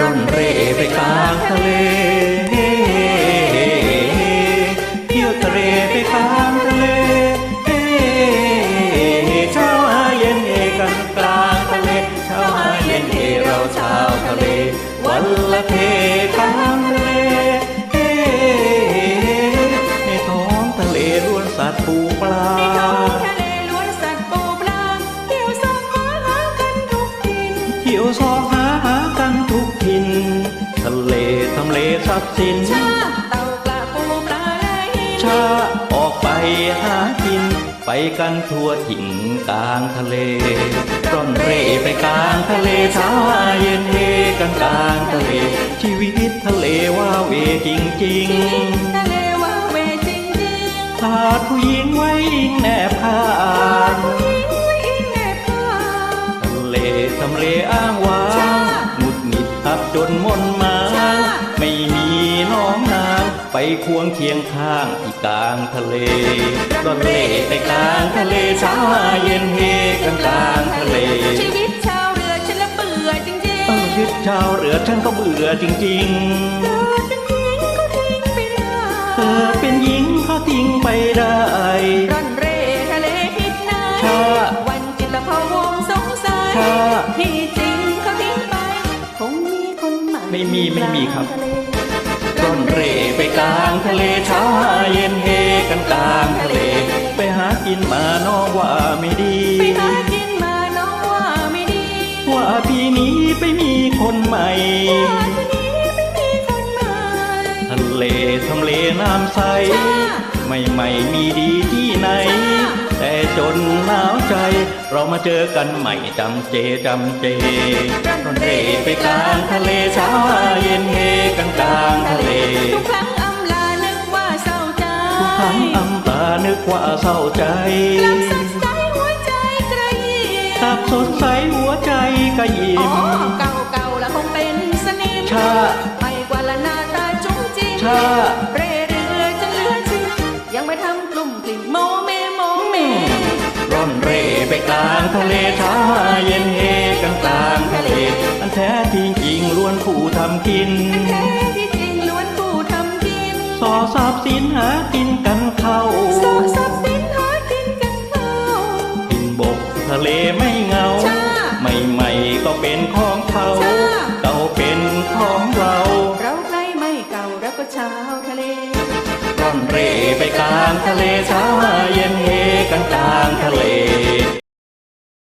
ร่อนเร่ไปกลางทะเลเที่ยวทะเลไปกลางทะเลเช้าเย็นเอกันกลางทะเลเช้าเย็นเอเราชาวทะเล วันละเทกลางทะเลในท้องทะเลล้วนสัตว์ปูปลาเที่ยวซองห说。 ทำเลทรัพย์สิน ชาเต่าปลาปูปลาไหลชาออกไปหากิน ไปกันทั่วถิ่นกลางทะเล ร่อนเร่ไปกลางทะเลเช้าเย็นเฮกันกลางทะเล ชีวิตทะเลว่าเหวจริงทะเควงเคียงข้างที่กลางทะเลร่อนเล่ไปกลางทะเลเช้าเย็นเฮกันกลางทะเลชีวิตชาวเรือฉันละเบื่อจริงจริงเออชีวิตชาวเรือฉันก็เบื่อจริงเธอเป็นหญิงก็ทิ้งไปได้ๆเธอเป็นหญิงเขาทิ้งไปได้ร่อนเร่ทะเลทิศไหนชาวันจิตพะวงสงสัยชาที่จริงเขาทิ้งไปคงมีคนใหม่ไม่มีไม่มีครับทะ เลร่อนเร่ไปกลางทะเลเช้าเย็นเฮกันกลางทะเล ไปหากินมาน้องว่าไม่ดีไปหากินมาน้องว่าไม่ดี ว่าปีนี้ไปมีคนใหม่ว่าที่นี้ไม่มีคนใหม่ทะเลทำเลน้ำใสจ้าไม่ไม่มีดีที่ไหนจ้าแต่จนหนาวใจ เรามาเจอกันใหม่จำเจจำเจร่อนเร่ไปกลางทะเลเช้าเย็นเฮกันกลางทะเล ทุกครั้งอำลานึกว่าเศร้าใจกลับสดใสหัวใจกระยิมกลับสดใสหัวใจก็ยิ้อ๋อมเก่าเก่าๆแล้วคงเป็นสนิมชาไม่กว่าละหน้าตาจุ้งจิ้มชาเร่เรือจนเหลือเชื่อยังไม่ทำกลุ่มกลิ่มโมเมโมเมร่อนเร่ไปกลางทะเลเช้าเย็นเฮกันกลางทะเลอันแท้จริงจริงล้วนผู้ทำกินแท้ กินสอทรัพย์สินหากินกันเข้าสอทรัพย์สินหากินกันเข้ากินบกทะเลไม่เหงาชาใหม่ๆก็เป็นของเขาชาเก่าเป็นของเรา เราใครไม่เก่าเราก็ชาวทะเลร่อนเร่ไปกลางทะเลเช้าเย็นเฮกันกลางทะเล